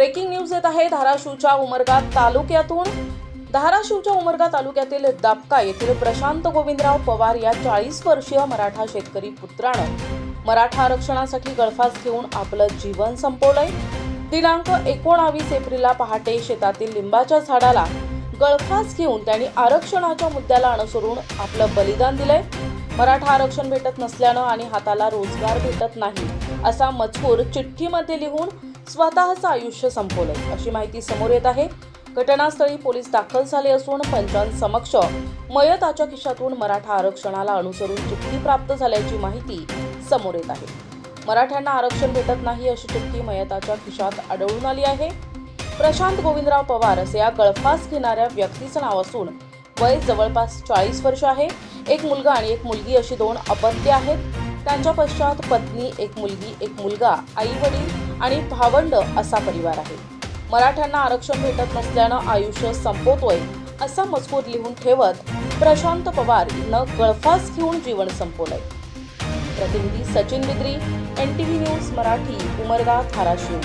Breaking news येत आहे. धाराशिवच्या उमरगा तालुक्यातून धाराशिवच्या उमरगा तालुक्यातील दापका येथील प्रशांत गोविंदराव पवार या चाळीस वर्षीय मराठा शेतकरी पुत्रानं मराठा आरक्षणासाठी गळफास घेऊन आपलं जीवन संपवलंय. दिनांक एकोणावीस एप्रिलला पहाटे शेतातील लिंबाच्या झाडाला गळफास घेऊन त्यांनी आरक्षणाच्या मुद्द्याला अनुसरून आपलं बलिदान दिलंय. मराठा आरक्षण भेटत नसल्यानं आणि हाताला रोजगार भेटत नाही असा मजकूर चिठ्ठीमध्ये लिहून स्वतःचं आयुष्य संपवलंय अशी माहिती समोर येत आहे. घटनास्थळी पोलीस दाखल झाले असून पंचांसमक्ष मयताच्या खिशातून मराठा आरक्षणाला अनुसरून चिठ्ठी प्राप्त झाल्याची माहिती समोर येत आहे. मराठ्यांना आरक्षण भेटत नाही अशी चिठ्ठी मयताच्या खिशात आढळून आली आहे. प्रशांत गोविंदराव पवार असे या गळफास घेणाऱ्या व्यक्तीचं नाव असून वय जवळपास चाळीस वर्ष आहे. एक मुलगा आणि एक मुलगी अशी दोन अपत्य आहेत. त्यांच्या पश्चात पत्नी एक मुलगी एक मुलगा आई वडील आणि भावंड असा परिवार आहे. मराठ्यांना आरक्षण भेटत नसल्यानं आयुष्य संपवतोय असा मजकूर लिहून ठेवत प्रशांत पवार न गळफास घेऊन जीवन संपवलंय. प्रतिनिधी Sachin Bidri N T V news Marathi Umarga Dharashiv.